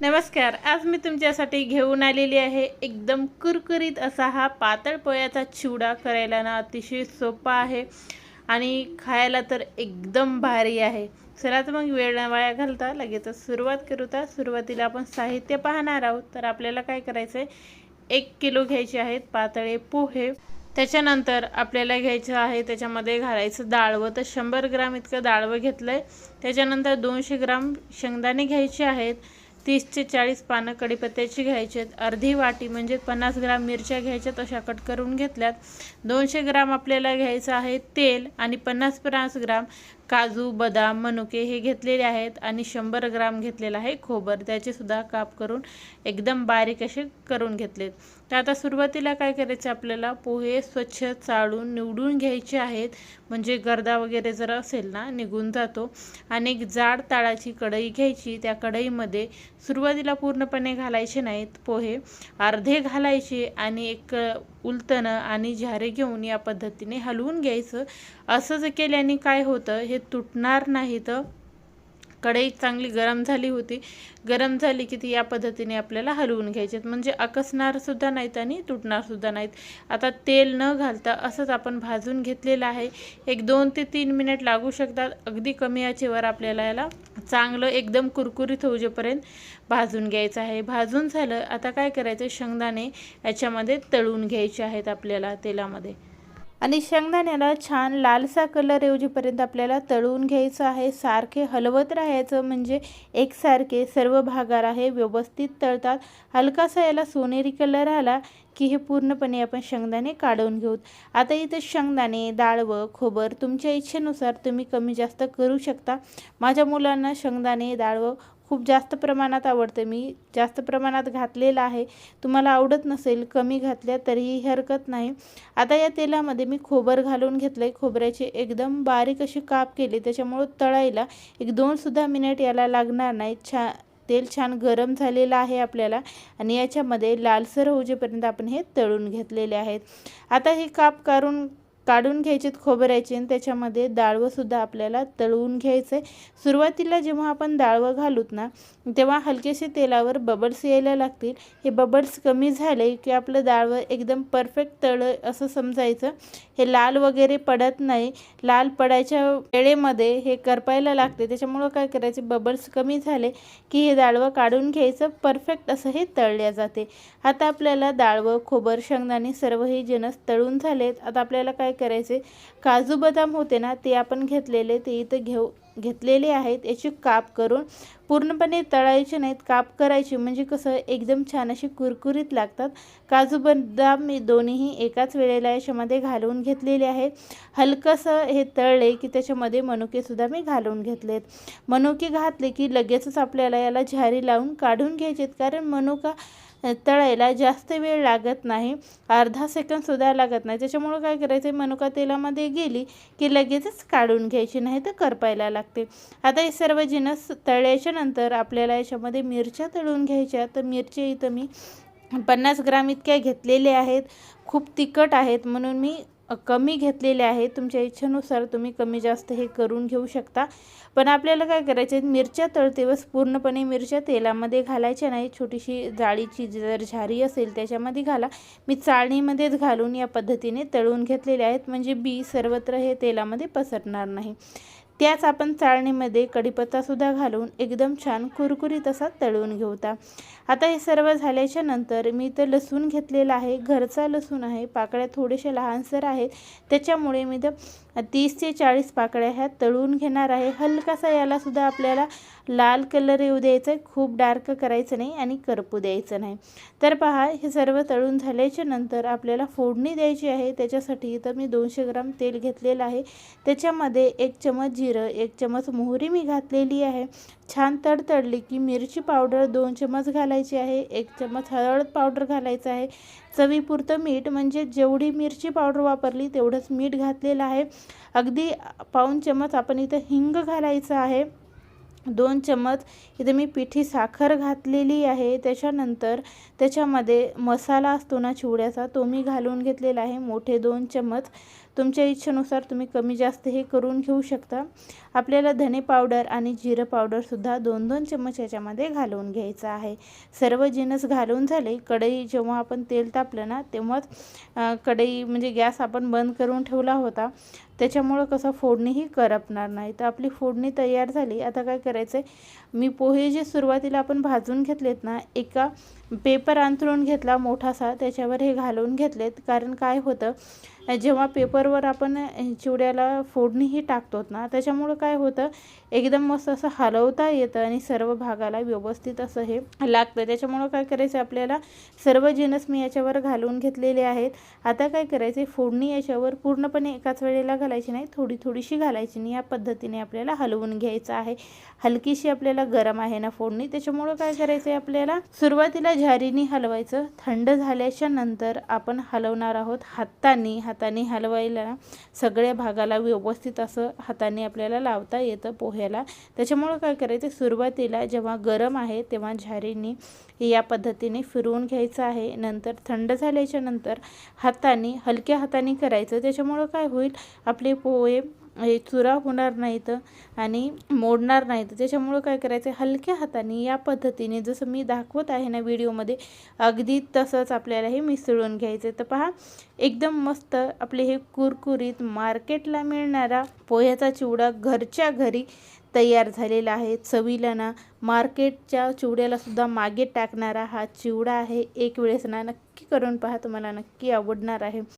नमस्कार आज मी तुमच्यासाठी घेऊन आलेली आहे एकदम कुरकुरीत असा हा पातळ पोह्याचा चिवडा करायला ना अतिशय सोपा आहे आणि खायला तर एकदम भारी आहे. चला तर मग वेळ वाया घालता लगेच सुरुवात करू तर सुरुवातीला आपण साहित्य पाहणार आहोत. तर आपल्याला काय करायचं आहे एक किलो घ्यायचे आहेत पातळे पोहे. त्याच्यानंतर आपल्याला घ्यायचं आहे त्याच्यामध्ये घालायचं डाळवं तर शंभर ग्राम इतकं डाळवं घेतलं आहे त्याच्यानंतर दोनशे ग्राम शेंगदाणे घ्यायचे आहेत. तीस ते चाळीस पानं कढीपत्त्याची घ्यायची आहेत. अर्धी वाटी म्हणजे पन्नास ग्राम मिरच्या घ्यायच्यात अशा कट करून घेतल्यात. दोनशे ग्राम आपल्याला घ्यायचं आहे तेल आणि पन्नास पन्नास ग्राम काजू बदाम मनुके हे घेतलेले आहेत आणि शंभर ग्राम घेतलेलं आहे खोबर. त्याचेसुद्धा काप करून एकदम बारीक असे करून घेतलेत. तर आता सुरुवातीला काय करायचं आपल्याला? पोहे स्वच्छ चाळून निवडून घ्यायचे आहेत. म्हणजे गर्दा वगैरे जर असेल ना निघून जातो. आणि एक जाड ताळाची कढई घ्यायची. त्या कढईमध्ये सुरुवातीला पूर्णपणे घालायचे नाहीत पोहे. अर्धे घालायचे आणि एक उलतणं आणि झारे घेऊन या पद्धतीने हलवून घ्यायचं. असं जर केल्याने काय होतं हे तुटणार नाही तर कढई चांगली गरम झाली होती. गरम झाली की ती या पद्धतीने आपल्याला हलवून घ्यायचे. म्हणजे अकसणारसुद्धा नाहीत आणि तुटणारसुद्धा नाहीत. आता तेल न घालता असंच आपण भाजून घेतलेलं आहे. एक दोन ते तीन मिनिट लागू शकतात. अगदी कमी याचेवर आपल्याला याला चांगलं एकदम कुरकुरीत होऊजेपर्यंत भाजून घ्यायचं आहे. भाजून झालं आता काय करायचं? शेंगदाणे याच्यामध्ये तळून घ्यायचे आहेत आपल्याला तेलामध्ये. आणि शेंगदाण्याला छान लालसा कलर येऊजीपर्यंत आपल्याला तळून घ्यायचं आहे. सारखे हलवत राहायचं म्हणजे एकसारखे सर्व भागार आहे व्यवस्थित तळतात. हलकासा याला सोनेरी कलर आला की हे पूर्णपणे आपण शेंगदाणे काढून घेऊत आता इथे शेंगदाणे डाळवं खोबर तुमच्या इच्छेनुसार तुम्ही कमी जास्त करू शकता. माझ्या मुलांना शेंगदाणे डाळवं खूप जास्त प्रमाणात आवडतं. मी जास्त प्रमाणात घातलेलं आहे. तुम्हाला आवडत नसेल कमी घातल्या तरीही हरकत नाही. आता या तेलामध्ये मी खोबर घालून घेतलं आहे खोबऱ्याची एकदम बारीक अशी काप केली. त्याच्यामुळं तळायला एक दोनसुद्धा मिनिट याला लागणार नाही. छा तेल छान गरम झालेलं आहे आपल्याला आणि याच्यामध्ये लालसर होजेपर्यंत आपण हे तळून घेतलेले आहेत. आता हे काप काढून काढून घ्यायचेत खोबऱ्याचे आणि त्याच्यामध्ये डाळवंसुद्धा आपल्याला तळवून घ्यायचं आहे सुरुवातीला जेव्हा आपण डाळवं घालूत ना तेव्हा हलकेसे तेलावर बबल्स यायला लागतील. हे बबल्स कमी झाले की आपलं डाळवं एकदम परफेक्ट तळ असं समजायचं. हे लाल वगैरे पडत नाही. लाल पडायच्या वेळेमध्ये हे करपायला लागते. त्याच्यामुळं काय करायचे बबल्स कमी झाले की हे डाळवं काढून घ्यायचं. परफेक्ट असं हे तळल्या जाते. आता आपल्याला डाळवं खोबर शेंगदाणे सर्व हे जनस तळून झालेत. आता आपल्याला काय करायचे? काजू बदाम होते ना ते आपण घेतलेले ते इथं घेऊ घेतलेले आहेत. याची काप करून पूर्णपणे तळायचे नाहीत. काप करायची म्हणजे कसं एकदम छान अशी कुरकुरीत लागतात. काजू बदाम मी दोन्हीही एकाच वेळेला याच्यामध्ये घालवून घेतलेले आहेत. हलकंसं हे तळले की त्याच्यामध्ये मनुकेसुद्धा मी घालवून घेतलेत. मनुके घातले की लगेचच आपल्याला याला झारी लावून काढून घ्यायचेत. कारण मनुका तळायला जास्त वेळ लागत नाही. अर्धा सेकंदसुद्धा लागत नाही. त्याच्यामुळं काय करायचं मनुका तेलामध्ये गेली की लगेचच काढून घ्यायची नाही तर करपायला लागते. आता हे सर्व जिनस तळल्याच्या नंतर आपल्याला याच्यामध्ये मिरच्या तळून घ्यायच्या. तर मिरच्या इथं मी पन्नास ग्राम इतक्या घेतलेले आहेत. खूप तिखट आहेत. म्हणून मी कमी घेतलेले आहेत. तुमच्या इच्छेनुसार तुम्ही कमी जास्त हे करून घेऊ शकता. पण आपल्याला काय करायचे मिरच्या तळतेवस पूर्णपणे मिरच्या तेलामध्ये घालायच्या नाही. छोटीशी जाळीची जर झारी असेल त्याच्यामध्ये घाला. मी चाळणीमध्येच घालून या पद्धतीने तळून घेतलेले आहेत. म्हणजे बी सर्वत्र हे तेलामध्ये पसरणार नाही. त्याच आपण चाळणीमध्ये कढीपत्तासुद्धा घालून एकदम छान कुरकुरीत असा तळून घेऊता. आता हे सर्व झाल्याच्यानंतर मी तर लसूण घेतलेला आहे. घरचा लसूण आहे. पाकळ्या थोडेसे लहानसर आहेत. त्याच्यामुळे मी तर तीस ते चाळीस पाकळ्या ह्या तळून घेणार आहे. हलकासा यालासुद्धा आपल्याला लाल कलर येऊ द्यायचा आहे खूप डार्क करायचं नाही आणि करपू द्यायचं नाही. तर पहा हे सर्व तळून झाल्याच्यानंतर आपल्याला फोडणी द्यायची आहे. त्याच्यासाठी इथं मी दोनशे ग्राम तेल घेतलेलं आहे. त्याच्यामध्ये एक चमच जिरं एक चमच मोहरी मी घातलेली आहे. छान तडतडली की मिरची पावडर दोन चमच घालायची आहे. एक चमच हळद पावडर घालायचं आहे. चवीपुरतं मीठ म्हणजे जेवढी मिरची पावडर वापरली तेवढंच मीठ घातलेलं आहे. अगदी पाऊन चमच आपण इथं हिंग घालायचं आहे. दोन चमच इथे मी पिठी साखर घातलेली आहे. त्याच्यानंतर त्याच्यामध्ये मसाला असतो ना चिवड्याचा तो मी घालून घेतलेला आहे. मोठे दोन चमच तुमच्या इच्छेनुसार तुम्ही कमी जास्त हे करून घेऊ शकता. आपल्याला धने पावडर आणि जिरं पावडरसुद्धा दोन दोन चम्मच याच्यामध्ये घालवून घ्यायचं आहे. सर्व जिनस घालून झाले कढई जेव्हा आपण तेल तापलं ना तेव्हाच कढई म्हणजे गॅस आपण बंद करून ठेवला होता. त्याच्यामुळं कसं फोडणीही करपणार नाही. तर आपली फोडणी तयार झाली. आता काय करायचं आहे मी पोहे जे सुरुवातीला आपण भाजून घेतलेत ना एका पेपर अंथरून घेतला मोठासा त्याच्यावर हे घालून घेतलेत. कारण काय होतं? जेव्हा पेपरवर आपण चिवड्याला फोडणीही टाकतो ना त्याच्यामुळं काय होतं एकदम मस्त असं हलवता येतं आणि सर्व भागाला व्यवस्थित असं हे लागतं. त्याच्यामुळं काय करायचं आपल्याला सर्व जिनस मी याच्यावर घालून घेतलेले आहेत. आता काय करायचे फोडणी याच्यावर पूर्णपणे एकाच वेळेला घालायची नाही थोडी थोडीशी घालायची नाही या पद्धतीने आपल्याला हलवून घ्यायचं आहे. हलकीशी आपल्याला गरम आहे ना फोडणी त्याच्यामुळं काय करायचं आहे आपल्याला सुरुवातीला झारीने हलवायचं थंड झाल्याच्यानंतर आपण हलवणार आहोत हाताने हाताने हलवायला सगळ्या भागाला व्यवस्थित असं हाताने आपल्याला लावता येतं पोह्याला. त्याच्यामुळं काय करायचं सुरुवातीला जेव्हा गरम आहे तेव्हा झारीने या पद्धतीने फिरवून घ्यायचं आहे. नंतर थंड झाल्याच्यानंतर हाताने हलक्या हाताने करायचं. त्याच्यामुळं काय होईल आपले पोहे हे चुरा होणार नाहीत आणि मोडणार नाहीत. त्याच्यामुळं काय करायचं हलक्या हाताने या पद्धतीने जसं मी दाखवत आहे ना व्हिडिओमध्ये अगदी तसंच आपल्याला हे मिसळून घ्यायचं तर पहा एकदम मस्त आपले हे कुरकुरीत मार्केटला मिळणारा पोह्याचा चिवडा घरच्या घरी तयार झालेला आहे. चवीला ना मार्केटच्या चिवड्याला सुद्धा मागे टाकणारा हा चिवडा आहे. एक वेळेस ना नक्की करून पहा तुम्हाला नक्की आवडणार आहे.